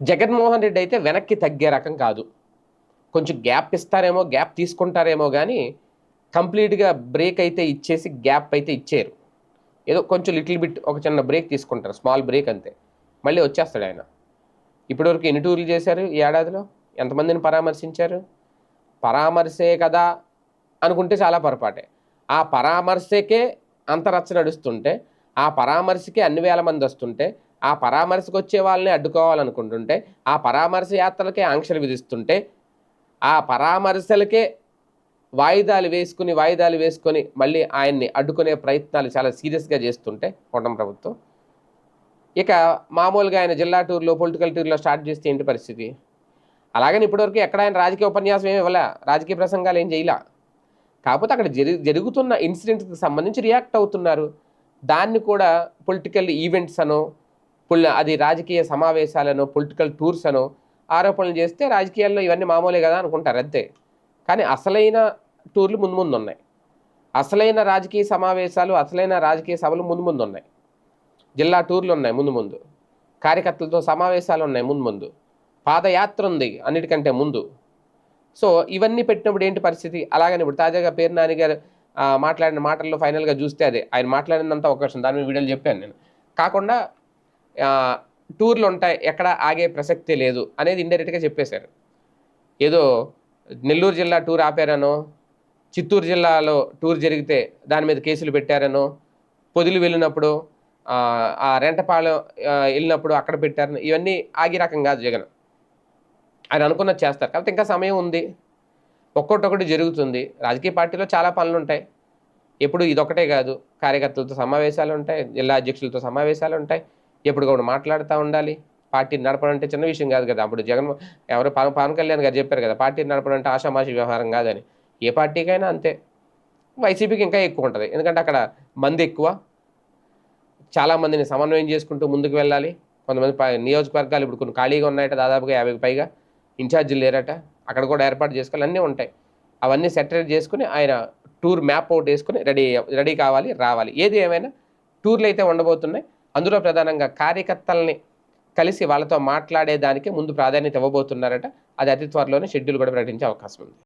జగన్మోహన్ రెడ్డి అయితే వెనక్కి తగ్గే రకం కాదు. కొంచెం గ్యాప్ ఇస్తారేమో గ్యాప్ తీసుకుంటారేమో కానీ కంప్లీట్గా బ్రేక్ అయితే ఇచ్చేసి గ్యాప్ అయితే ఇచ్చారు ఏదో కొంచెం లిటిల్ బిట్ ఒక చిన్న బ్రేక్ తీసుకుంటారు స్మాల్ బ్రేక్ అంతే. మళ్ళీ వచ్చేస్తాడు ఆయన. ఇప్పటివరకు ఎన్ని టూర్లు చేశారు ఈ ఏడాదిలో? ఎంతమందిని పరామర్శించారు? పరామర్శే కదా అనుకుంటే చాలా పొరపాటే. ఆ పరామర్శకే అంతరచ్చ నడుస్తుంటే ఆ పరామర్శకి అన్ని వేల మంది వస్తుంటే ఆ పరామర్శకు వచ్చే వాళ్ళని అడ్డుకోవాలనుకుంటుంటే ఆ పరామర్శ యాత్రలకే ఆంక్షలు విధిస్తుంటే ఆ పరామర్శలకే వాయిదాలు వేసుకుని వాయిదాలు వేసుకొని మళ్ళీ ఆయన్ని అడ్డుకునే ప్రయత్నాలు చాలా సీరియస్గా చేస్తుంటే కూటమి ప్రభుత్వం. ఇక మామూలుగా ఆయన జిల్లా టూర్లో పొలిటికల్ టూర్లో స్టార్ట్ చేస్తే ఏంటి పరిస్థితి? అలాగని ఇప్పటివరకు ఎక్కడ ఆయన రాజకీయ ఉపన్యాసం ఏమి ఇవ్వలే రాజకీయ ప్రసంగాలు ఏం చేయలే. కాకపోతే అక్కడ జరి జరుగుతున్న ఇన్సిడెంట్కి సంబంధించి రియాక్ట్ అవుతున్నారు. దాన్ని కూడా పొలిటికల్ ఈవెంట్స్ అనో అది రాజకీయ సమావేశాలను పొలిటికల్ టూర్స్ అను ఆరోపణలు చేస్తే రాజకీయాల్లో ఇవన్నీ మామూలే కదా అనుకుంటారు అంతే. కానీ అసలైన టూర్లు ముందు ముందు ఉన్నాయి. అసలైన రాజకీయ సమావేశాలు అసలైన రాజకీయ సభలు ముందు ముందు ఉన్నాయి. జిల్లా టూర్లు ఉన్నాయి ముందు ముందు. కార్యకర్తలతో సమావేశాలు ఉన్నాయి ముందు ముందు. పాదయాత్ర ఉంది అన్నిటికంటే ముందు. సో ఇవన్నీ పెట్టినప్పుడు ఏంటి పరిస్థితి? అలాగని ఇప్పుడు తాజాగా పేరు నాని గారు మాట్లాడిన మాటల్లో ఫైనల్గా చూస్తే అదే. ఆయన మాట్లాడినంత ఒక దాని మీద వీడియోలు చెప్పాను నేను. కాకుండా టూర్లు ఉంటాయి ఎక్కడ ఆగే ప్రసక్తే లేదు అనేది ఇండైరెక్ట్గా చెప్పేశారు. ఏదో నెల్లూరు జిల్లా టూర్ ఆపారనో చిత్తూరు జిల్లాలో టూర్ జరిగితే దాని మీద కేసులు పెట్టారనో పొదిలి వెళ్ళినప్పుడు ఆ, రెంటపాలెం వెళ్ళినప్పుడు అక్కడ పెట్టారని ఇవన్నీ ఆగి రకం కాదు జగన్. ఆయన అనుకున్నది చేస్తారు. కాబట్టి ఇంకా సమయం ఉంది. ఒక్కొక్కటి జరుగుతుంది. రాజకీయ పార్టీలో చాలా పనులు ఉంటాయి. ఎప్పుడు ఇదొకటే కాదు. కార్యకర్తలతో సమావేశాలు ఉంటాయి జిల్లా అధ్యక్షులతో సమావేశాలు ఉంటాయి. ఎప్పుడు కూడా మాట్లాడుతూ ఉండాలి. పార్టీని నడపడం అంటే చిన్న విషయం కాదు కదా. అప్పుడు జగన్ ఎవరు పవన్ పవన్ కళ్యాణ్ గారు చెప్పారు కదా పార్టీని నడపడం అంటే ఆషామాషి వ్యవహారం కాదని. ఏ పార్టీకైనా అంతే. వైసీపీకి ఇంకా ఎక్కువ ఉంటుంది. ఎందుకంటే అక్కడ మంది ఎక్కువ. చాలామందిని సమన్వయం చేసుకుంటూ ముందుకు వెళ్ళాలి. కొంతమంది నియోజకవర్గాలు ఇప్పుడు కొన్ని ఖాళీగా ఉన్నాయట దాదాపుగా యాభైకి పైగా ఇన్ఛార్జీలు లేరట. అక్కడ కూడా ఏర్పాటు చేసుకోవాలి. అన్నీ ఉంటాయి. అవన్నీ సెటరేట్ చేసుకుని ఆయన టూర్ మ్యాప్ అవుట్ వేసుకుని రెడీ రెడీ కావాలి రావాలి. ఏది ఏమైనా టూర్లు అయితే ఉండబోతున్నాయి. అందులో ప్రధానంగా కార్యకర్తల్ని కలిసి వాళ్ళతో మాట్లాడేదానికి ముందు ప్రాధాన్యత ఇవ్వబోతున్నారట. అది అతి త్వరలోనే షెడ్యూల్ కూడా ప్రకటించే అవకాశం ఉంది.